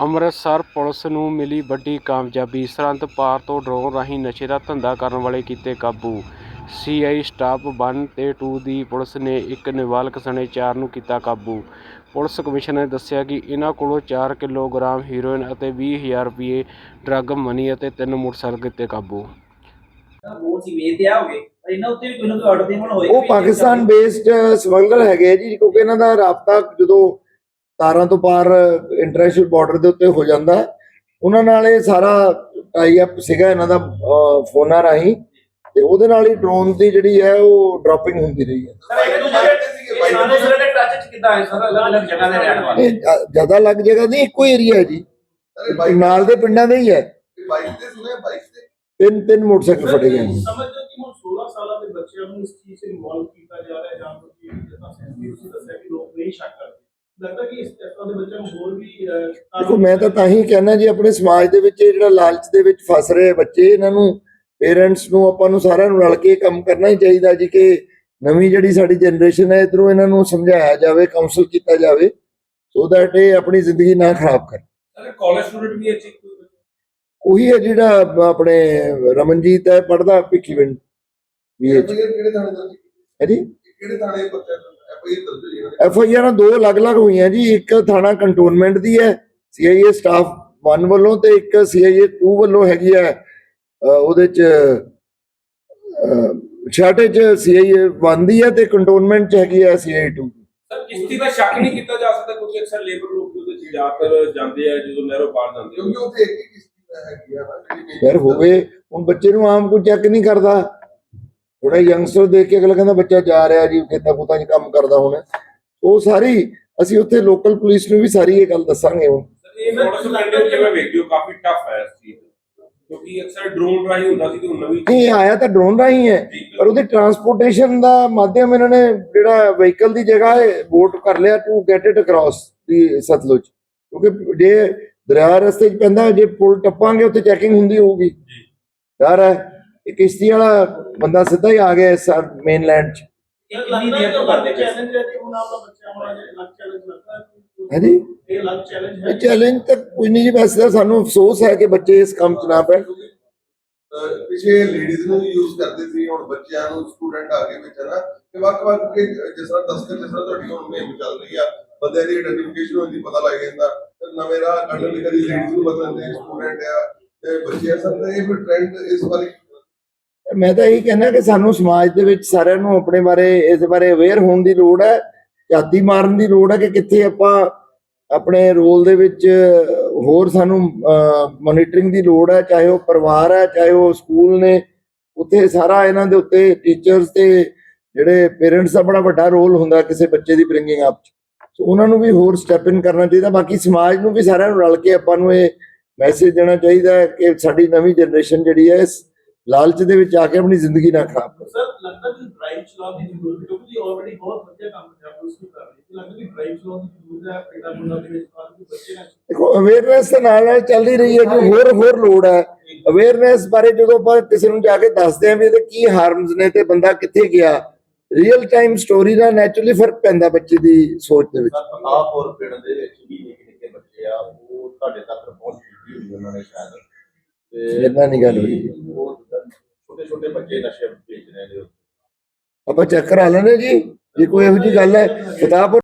Amritsar police ਨੂੰ ਮਿਲੀ ਵੱਡੀ ਕਾਮਯਾਬੀ ਸਰਹੰਦ ਪਾਰ ਤੋਂ ਡਰੋਨ ਰਾਹੀਂ ਨਸ਼ੇ ਦਾ ਧੰਦਾ ਕਰਨ ਵਾਲੇ ਕੀਤੇ ਕਾਬੂ। ਸੀਆਈ ਸਟਾਫ 1 ਤੇ 2 ਦੀ ਪੁਲਿਸ ਨੇ ਇੱਕ ਨਾਬਾਲਗ ਸਣੇ 4 ਨੂੰ ਕੀਤਾ ਕਾਬੂ। ਪੁਲਿਸ ਕਮਿਸ਼ਨਰ ਨੇ ਦੱਸਿਆ ਕਿ ਇਹਨਾਂ ਕੋਲੋਂ 4 ਕਿਲੋਗ੍ਰਾਮ ਹੀਰੋਇਨ ਅਤੇ 20000 ਰੁਪਏ ਡਰੱਗ ਮਨੀ ਅਤੇ ਤਿੰਨ ਮੋਟਰਸਾਈਕਲ ਕੀਤੇ ਕਾਬੂ। ਉਹ ਸੀ ਵੇਚਦੇ ਆ ਹੋਗੇ ਪਰ ਇਹਨਾਂ ਉੱਤੇ ਵੀ ਕੋਈ ਨਾ ਕੋਈ ਆਰਡਰ ਦੇਣ ਵਾਲਾ ਹੋਏਗਾ ਉਹ ਪਾਕਿਸਤਾਨ ਬੇਸਡ ਸਮਗਲਰ ਹੈਗੇ ਜੀ ਕਿਉਂਕਿ ਇਹਨਾਂ ਦਾ ਰਾਬਤਾ ਜਦੋਂ ਤਾਰਾਂ ਤੋਂ ਪਾਰ ਇੰਟਰਨੈਸ਼ਨਲ ਬਾਰਡਰ ਦੇ ਉੱਤੇ ਹੋ ਜਾਂਦਾ ਉਹਨਾਂ ਨਾਲ ਇਹ ਸਾਰਾ ਟਾਈ ਅਪ ਸੀਗਾ ਇਹਨਾਂ ਦਾ ਫੋਨਾਂ ਰਾਹੀਂ। ਤੇ ਉਹਦੇ ਨਾਲ ਹੀ ਡਰੋਨ ਦੀ ਜਿਹੜੀ ਹੈ ਉਹ ਡ੍ਰੌਪਿੰਗ ਹੁੰਦੀ ਰਹੀ ਹੈ। ਸਰ ਇੱਕ ਦੂਜੇ ਇਹ ਸਾਰੇ ਦੂਸਰੇ ਦੇ ਟੱਚ ਚ ਕਿੱਦਾਂ ਹੈ ਸਰ ਅਲੱਗ ਅਲੱਗ ਜਗ੍ਹਾ ਦੇ ਰਹਿਣ ਵਾਲੇ। ਇਹ ਜ਼ਿਆਦਾ ਲੱਗ ਜਗ੍ਹਾ ਨਹੀਂ ਇੱਕੋ ਏਰੀਆ ਹੈ ਜੀ। ਨਾਲ ਦੇ ਪਿੰਡਾਂ ਦੇ ਹੀ ਹੈ। ਤਿੰਨ ਤਿੰਨ ਮੋਟਰਸਾਈਕਲ ਫੜੇ ਗਏ ਨੇ। ਸਮਝਦੇ ਕਿ ਹੁਣ 16 ਸਾਲਾਂ ਦੇ ਬੱਚਿਆਂ ਨੂੰ ਇਸ ਚੀਜ਼ ਇਨਵੋਲਵ ਕੀਤਾ ਜਾ ਰਿਹਾ ਹੈ ਜਾਂ ਕਿ ਜਿੱਦਾਂ ਸੈਂਸਿਟਿਵ ਤੁਸੀਂ ਦੱਸਿਆ ਕਿ ਲੋਕ ਨਹੀਂ ਸ਼ੱਕ ਕਰਦੇ ਲੱਗਦਾ ਕਿ ਇਸ ਤਰ੍ਹਾਂ ਦੇ ਬੱਚਿਆਂ ਨੂੰ ਹੋਰ ਵੀ ਦੇਖੋ ਮੈਂ ਤਾਂ ਤਾਂ ਹੀ ਕਹਿਣਾ ਜੀ ਆਪਣੇ ਸਮਾਜ ਦੇ ਵਿੱਚ ਇਹ ਜਿਹੜਾ ਲਾਲਚ ਦੇ ਵਿੱਚ ਫਸ ਰਹੇ ਬੱਚੇ ਇਹਨਾਂ ਨੂੰ ਪੇਰੈਂਟਸ ਨੂੰ ਆਪਾਂ ਨੂੰ ਸਾਰਿਆਂ ਨੂੰ ਰਲ ਕੇ ਕੰਮ ਕਰਨਾ ਹੀ ਚਾਹੀਦਾ ਜੀ ਕਿ ਨਵੀਂ ਜਿਹੜੀ ਸਾਡੀ ਜਨਰੇਸ਼ਨ ਹੈ ਇਧਰੋਂ ਇਹਨਾਂ ਨੂੰ ਸਮਝਾਇਆ ਜਾਵੇ ਕਾਉਂਸਲ ਕੀਤਾ ਜਾਵੇ ਸੋ ਦੈਟ ਇਹ ਆਪਣੀ ਜ਼ਿੰਦਗੀ ਨਾ ਖਰਾਬ ਕਰਨ। ਸਰ ਕਾਲਜ ਸਟੂਡੈਂਟ ਵੀ ਅੱਛੀ ਉਹੀ ਹੈ ਜਿਹੜਾ ਆਪਣੇ ਰਮਨਜੀਤ ਹੈ ਪੜਦਾ ਭਿੱਖੀਵਿੰਡ। ਵੀ ਹੈ ਕਿਹੜੇ ਥਾਣੇ ਦਾ ਜੀ? ਕਿਹੜੇ ਥਾਣੇ ਬੱਚਾ ਐਫ ਆਈ ਆਰਾਂ ਦੋ। ਅਲੱਗ-ਅਲੱਗ ਹੋਈਆਂ ਜੀ ਇੱਕ ਥਾਣਾ ਕੰਟੋਨਮੈਂਟ ਦੀ ਹੈ ਸੀਆਈਏ ਸਟਾਫ 1 ਵੱਲੋਂ ਤੇ ਇੱਕ ਸੀਆਈਏ 2 ਵੱਲੋਂ ਹੈਗੀ ਹੈ ਉਹਦੇ ਚ ਛਾਟੇ ਚ ਸੀਆਈਏ 1 ਦੀ ਹੈ ਤੇ ਕੰਟੋਨਮੈਂਟ ਚ ਹੈਗੀ ਹੈ ਸੀਆਈਏ 2 ਸਰ ਕਿਸ਼ਤੀ ਦਾ ਸ਼ੱਕ ਨਹੀਂ ਕੀਤਾ ਜਾ ਸਕਦਾ ਕਿਉਂਕਿ ਅਕਸਰ ਲੇਬਰ ਲੋਕ ਉਹਦੇ ਚ ਜਾਂਦੇ ਆ ਜਦੋਂ ਨਹਿਰੋਂ ਪਾਰ ਜਾਂਦੇ ਕਿਉਂਕਿ ਉੱਥੇ ਇੱਕ ਹੀ ਕਿਸ਼ਤੀ ਹੈਗੀ ਆ ਯਾਰ ਹੋਵੇ ਹੁਣ ਬੱਚੇ ਨੂੰ ਆਮ ਕੋਈ ਚੈੱਕ ਨਹੀਂ ਕਰਦਾ। ਥੋੜਾ ਯੰਗਸਟਰ ਦੇਖ ਕੇ ਅਗਲਾ ਕਹਿੰਦਾ ਬੱਚਾ ਜਾ ਰਿਹਾ ਜੀ ਖੇਤਾਂ ਖੂਤਾਂ 'ਚ ਕੰਮ ਕਰਦਾ ਹੁਣ। ਉਹ ਸਾਰੀ ਅਸੀਂ ਉੱਥੇ ਲੋਕਲ ਪੁਲਿਸ ਨੂੰ ਵੀ ਸਾਰੀ ਇਹ ਗੱਲ ਦੱਸਾਂਗੇ ਹੁਣ। ਸਰ ਇਹ ਥੋੜਾ ਸਾ ਪਿੰਡ ਜਿਵੇਂ ਵੇਖਿਓ ਕਾਫੀ ਟਫ ਹੈ ਇਸ ਚੀਜ਼ ਦਾ। ਕਿਉਂਕਿ ਅਕਸਰ ਡਰੋਨ ਰਾਹੀਂ ਹੁੰਦਾ ਸੀ ਕਿ ਹੁਣ ਨਵੀਂ ਇਹ ਆਇਆ ਤਾਂ ਡਰੋਨ ਰਾਹੀਂ ਹੈ ਪਰ ਉਹਦੀ ਟਰਾਂਸਪੋਰਟੇਸ਼ਨ ਦਾ ਮਾਧਿਅਮ ਇਹਨਾਂ ਨੇ ਜਿਹੜਾ ਵਹੀਕਲ ਦੀ ਜਗ੍ਹਾ ਹੈ ਵੋਟ ਕਰ ਲਿਆ to get it across the Sutlej. ਕਿਉਂਕਿ ਜੇ ਦਰਿਆ ਰਸਤੇ 'ਚ ਪੈਂਦਾ ਜੇ ਪੁਲ ਟੱਪਾਂਗੇ ਉੱਥੇ ਚੈਕਿੰਗ ਹੁੰਦੀ ਹੋਊਗੀ। ਡਰ ਹੈ। ਇਹ ਕਿਸ਼ਤੀ ਵਾਲਾ ਬੰਦਾ ਸਿੱਧਾ ਹੀ ਆ ਗਿਆ ਇਸ ਮੇਨਲੈਂਡ 'ਚ। ਕਿੰਨੀ ਦੇਰ ਤੋਂ ਕਰਦੇ ਪਏ? ਚੈਲੰਜ ਹੈ ਕਿ ਹੁਣ ਆਪਣਾ ਬੱਚਾ ਹੋਣਾ ਜੇ ਲੱਗ ਚੈਲੰਜ ਲੱਗਦਾ ਹੈ? ਜੀ ਇਹ ਲੱਗ ਚੈਲੰਜ ਹੈ ਚੈਲੰਜ ਤਾਂ ਕੋਈ ਨਹੀਂ ਜੀ ਤਾਂ ਸਾਨੂੰ ਅਫਸੋਸ ਹੈ ਕਿ ਬੱਚੇ ਇਸ ਕੰਮ 'ਚ ਨਾ ਪੈਣ ਅਹ ਪਿੱਛੇ ਲੇਡੀਜ਼ ਨੂੰ ਯੂਜ਼ ਕਰਦੇ ਸੀ ਹੁਣ ਬੱਚਿਆਂ ਨੂੰ ਸਟੂਡੈਂਟ ਆ ਗਏ ਵਿੱਚ ਨਾ? ਕਿ ਵੱਖ ਵੱਖ ਕੇ ਜਿਸ ਤਰ੍ਹਾਂ ਤਸਕਰ ਜਿਸ ਤਰ੍ਹਾਂ ਤੁਹਾਡੀ ਹੁਣ ਮੁਹਿੰਮ ਚੱਲ ਰਹੀ ਆ ਬੰਦਿਆਂ ਦੀ ਆਈਡੈਂਟੀਫਿਕੇਸ਼ਨ ਹੁੰਦੀ ਪਤਾ ਲੱਗ ਜਾਂਦਾ। ਫਿਰ ਨਵੇਂ ਰਾਹ ਕੱਢਣ ਦੀ ਕਦੀ ਲੇਡੀਜ਼ ਨੂੰ ਬਦਲਦੇ ਸਟੂਡੈਂਟ ਆ ਤੇ ਬੱਚੇ ਅਸਲ ਤੇ ਇਹ ਫਿਰ ਟ੍ਰੈਂਡ ਇਸ ਵਾਰੀ ਮੈਂ ਤਾਂ ਇਹੀ ਕਹਿੰਦਾ ਕਿ ਸਾਨੂੰ ਸਮਾਜ ਦੇ ਵਿੱਚ ਸਾਰਿਆਂ ਨੂੰ ਆਪਣੇ ਬਾਰੇ, ਇਸ ਬਾਰੇ ਅਵੇਅਰ ਹੋਣ ਦੀ ਲੋੜ ਹੈ, ਝਾਤੀ ਮਾਰਨ ਦੀ ਲੋੜ ਹੈ ਕਿ ਕਿੱਥੇ ਆਪਾਂ ਆਪਣੇ ਰੋਲ ਦੇ ਵਿੱਚ ਹੋਰ ਸਾਨੂੰ ਮੋਨੀਟਰਿੰਗ ਦੀ ਲੋੜ ਹੈ, ਚਾਹੇ ਉਹ ਪਰਿਵਾਰ ਹੈ, ਚਾਹੇ ਉਹ ਸਕੂਲ ਨੇ, ਉੱਥੇ ਸਾਰਾ ਇਹਨਾਂ ਦੇ ਉੱਤੇ ਟੀਚਰਸ ਤੇ ਜਿਹੜੇ ਪੇਰੈਂਟਸ ਦਾ ਬੜਾ ਵੱਡਾ ਰੋਲ ਹੁੰਦਾ ਕਿਸੇ ਬੱਚੇ ਦੀ ਬ੍ਰਿੰਗਿੰਗ ਅਪ ਚ। ਸੋ ਉਹਨਾਂ ਨੂੰ ਵੀ ਹੋਰ ਸਟੈਪ ਇਨ ਕਰਨਾ ਚਾਹੀਦਾ, ਬਾਕੀ ਸਮਾਜ ਨੂੰ ਵੀ ਸਾਰਿਆਂ ਨੂੰ ਰਲ ਕੇ ਆਪਾਂ ਨੂੰ ਇਹ ਮੈਸੇਜ ਦੇਣਾ ਚਾਹੀਦਾ ਕਿ ਸਾਡੀ ਨਵੀਂ ਜਨਰੇਸ਼ਨ ਜਿਹੜੀ ਹੈ ਲਾਲਚ ਦੇ ਵਿੱਚ ਆ ਕੇ ਆਪਣੀ ਜ਼ਿੰਦਗੀ ਨਾ ਖਰਾਬ ਕਰੇ। ਸਰ ਲੱਗਦਾ ਕਿ ਡਰਾਈਵ ਚਲਾਉਣ ਦੀ ਜ਼ਰੂਰਤ ਹੈ ਕਿਉਂਕਿ ਆਲਰੇਡੀ ਬਹੁਤ ਵਧੀਆ ਕੰਮ ਹੈ ਪੁਲਿਸ ਵੀ ਕਰ ਰਹੀ ਹੈ। ਲੱਗਦਾ ਕਿ ਡਰਾਈਵ ਚਲਾਉਣ ਦੀ ਜ਼ਰੂਰਤ ਹੈ ਪਿੰਡਾਂ ਮੁੰਡਾਂ ਦੇ ਵਿੱਚ ਤਾਂ ਕਿ ਬੱਚੇ ਨਾ। ਦੇਖੋ ਅਵੇਅਰਨੈਸ ਦੇ ਨਾਲ ਨਾਲ ਚੱਲ ਹੀ ਰਹੀ ਹੈ ਜੀ ਹੋਰ ਹੋਰ ਲੋੜ ਹੈ। ਅਵੇਅਰਨੈਸ ਬਾਰੇ ਜਦੋਂ ਆਪਾਂ ਕਿਸੇ ਨੂੰ ਜਾ ਕੇ ਦੱਸਦੇ ਆਂ ਵੀ ਇਹਦੇ ਕੀ ਹਾਰਮਸ ਨੇ ਤੇ ਬੰਦਾ ਕਿੱਥੇ ਗਿਆ ਰੀਅਲ ਟਾਈਮ ਸਟੋਰੀ ਦਾ ਨੈਚੁਰਲੀ ਫ਼ਰਕ ਪੈਂਦਾ ਬੱਚੇ ਦੀ ਸੋਚ ਦੇ ਵਿੱਚ। ਆਪੁਰ ਪਿੰਡ ਦੇ ਵਿੱਚ ਵੀ ਨਿੱਕੇ ਨਿੱਕੇ ਬੱਚੇ ਆ ਉਹ ਤੁਹਾਡੇ ਤੱਕ ਪਹੁੰਚ ਚੁੱਕੀ ਹੋਈ ਉਹਨਾਂ ਨੇ ਸ਼ਾਇਦ। ਤੇ ਏਦਾਂ ਨਹੀਂ ਗੱਲ ਹੋਈ। ਬੱਚੇ ਨਸ਼ੇ ਵੇਚ ਰਹੇ ਨੇ। ਆਪਾਂ ਚੈੱਕ ਕਰਾ ਲੈਣੇ ਜੀ। ਜੇ ਕੋਈ ਇਹੋ ਜੀ ਗੱਲ ਹੈ ਕਿਤਾਬ